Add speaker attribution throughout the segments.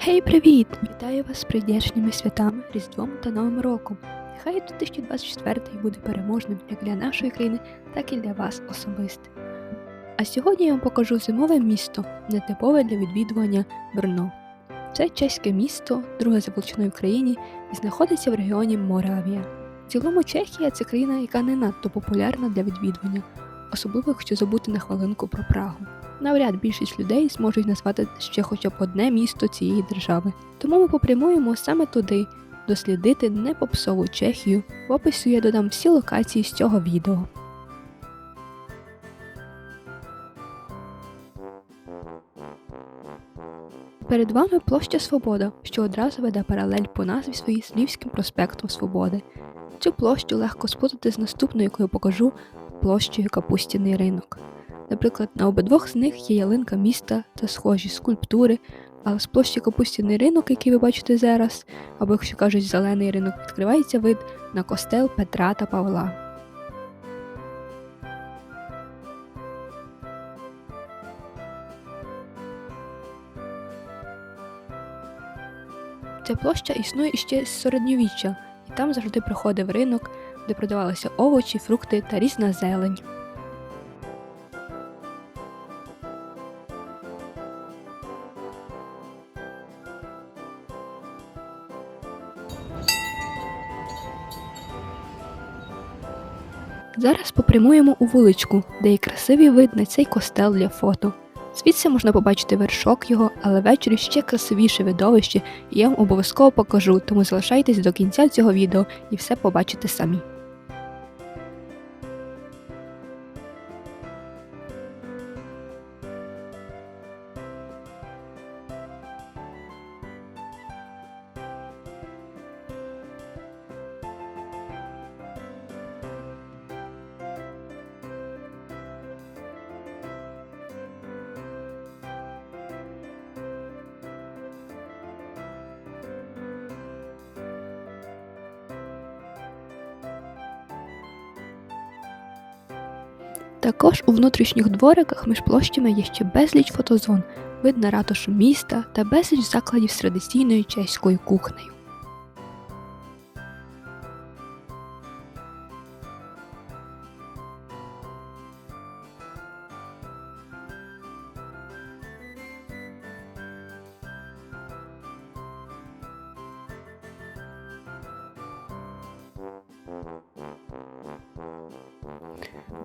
Speaker 1: Гей, привіт! Вітаю вас з прийдешніми святами, Різдвом та Новим роком. Нехай 2024 буде переможним як для нашої країни, так і для вас особисто. А сьогодні я вам покажу зимове місто, нетипове для відвідування Брно. Це чеське місто, друге за величиною в країні, і знаходиться в регіоні Моравія. В цілому Чехія це країна, яка не надто популярна для відвідування, особливо якщо забути на хвилинку про Прагу. Навряд більшість людей зможуть назвати ще хоча б одне місто цієї держави. Тому ми попрямуємо саме туди, дослідити непопсову Чехію. В описі я додам всі локації з цього відео. Перед вами площа Свобода, що одразу веде паралель по назві своїй з Львівським проспектом Свободи. Цю площу легко сплутати з наступною, яку я покажу площею Капустяний ринок. Наприклад, на обидвох з них є ялинка міста та схожі скульптури, а з площі Капустяний ринок, який ви бачите зараз, або, якщо кажуть, зелений ринок, відкривається вид на костел Петра та Павла. Ця площа існує іще з середньовіччя, і там завжди проходив ринок, де продавалися овочі, фрукти та різна зелень. Зараз попрямуємо у вуличку, де є красивий вид на цей костел для фото. Звідси можна побачити вершок його, але ввечері ще красивіше видовище, і я вам обов'язково покажу, тому залишайтесь до кінця цього відео і все побачите самі. Також у внутрішніх двориках між площами є ще безліч фотозон, вид на ратушу міста та безліч закладів з традиційною чеською кухнею.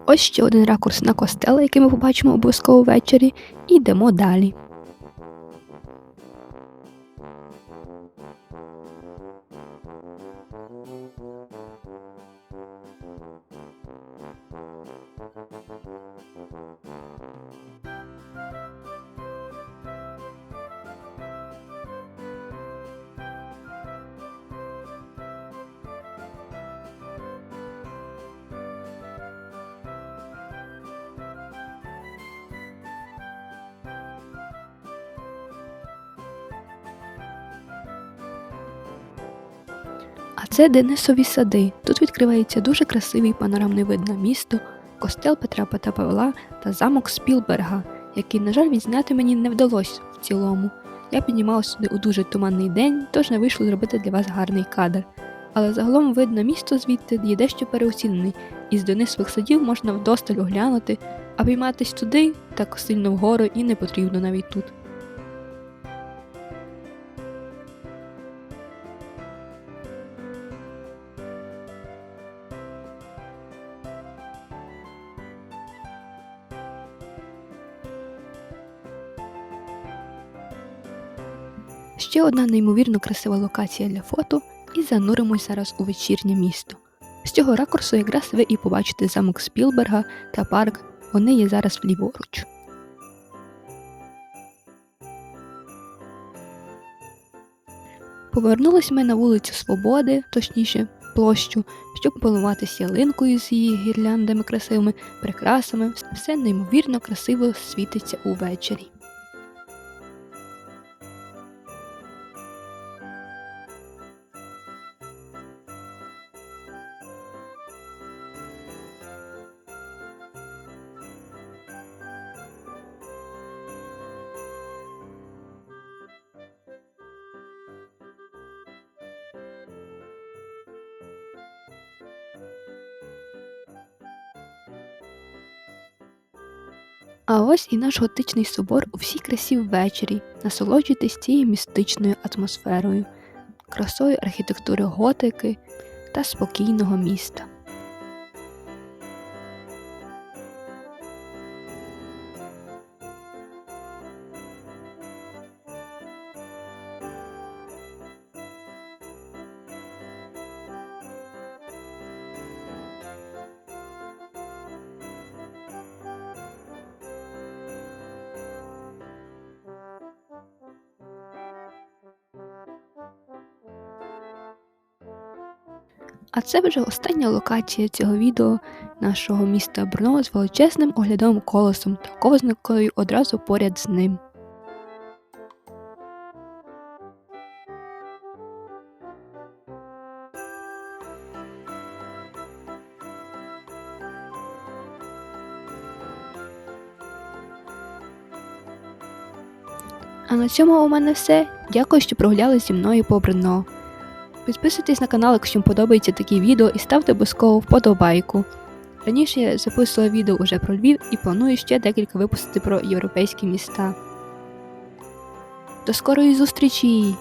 Speaker 1: Ось ще один ракурс на костела, який ми побачимо обов'язково ввечері, і йдемо далі. А це Денисові сади. Тут відкривається дуже красивий панорамний вид на місто, костел Петра та Павла та замок Спілберга, який, на жаль, відзняти мені не вдалося в цілому. Я піднімалася сюди у дуже туманний день, тож не вийшло зробити для вас гарний кадр. Але загалом вид на місто звідти є дещо переоцінений, і з Денисових садів можна вдосталь оглянути, а пійматись туди так сильно вгору і не потрібно навіть тут. Ще одна неймовірно красива локація для фото, і зануримось зараз у вечірнє місто. З цього ракурсу якраз ви і побачите замок Спілберга та парк, вони є зараз вліворуч. Повернулись ми на вулицю Свободи, точніше, площу, щоб полуватися ялинкою з її гірляндами красивими, прикрасами, все неймовірно красиво світиться увечері. А ось і наш готичний собор у всій красі ввечері. Насолоджуйтесь цією містичною атмосферою, красою архітектури готики та спокійного міста. А це вже остання локація цього відео нашого міста Брно з величезним оглядовим колесом та ковзанкою одразу поряд з ним. А на цьому у мене все. Дякую, що прогуляли зі мною по Брно. Підписуйтесь на канал, якщо вам подобаються такі відео, і ставте обов'язково вподобайку. Раніше я записувала відео уже про Львів і планую ще декілька випустити про європейські міста. До скорої зустрічі!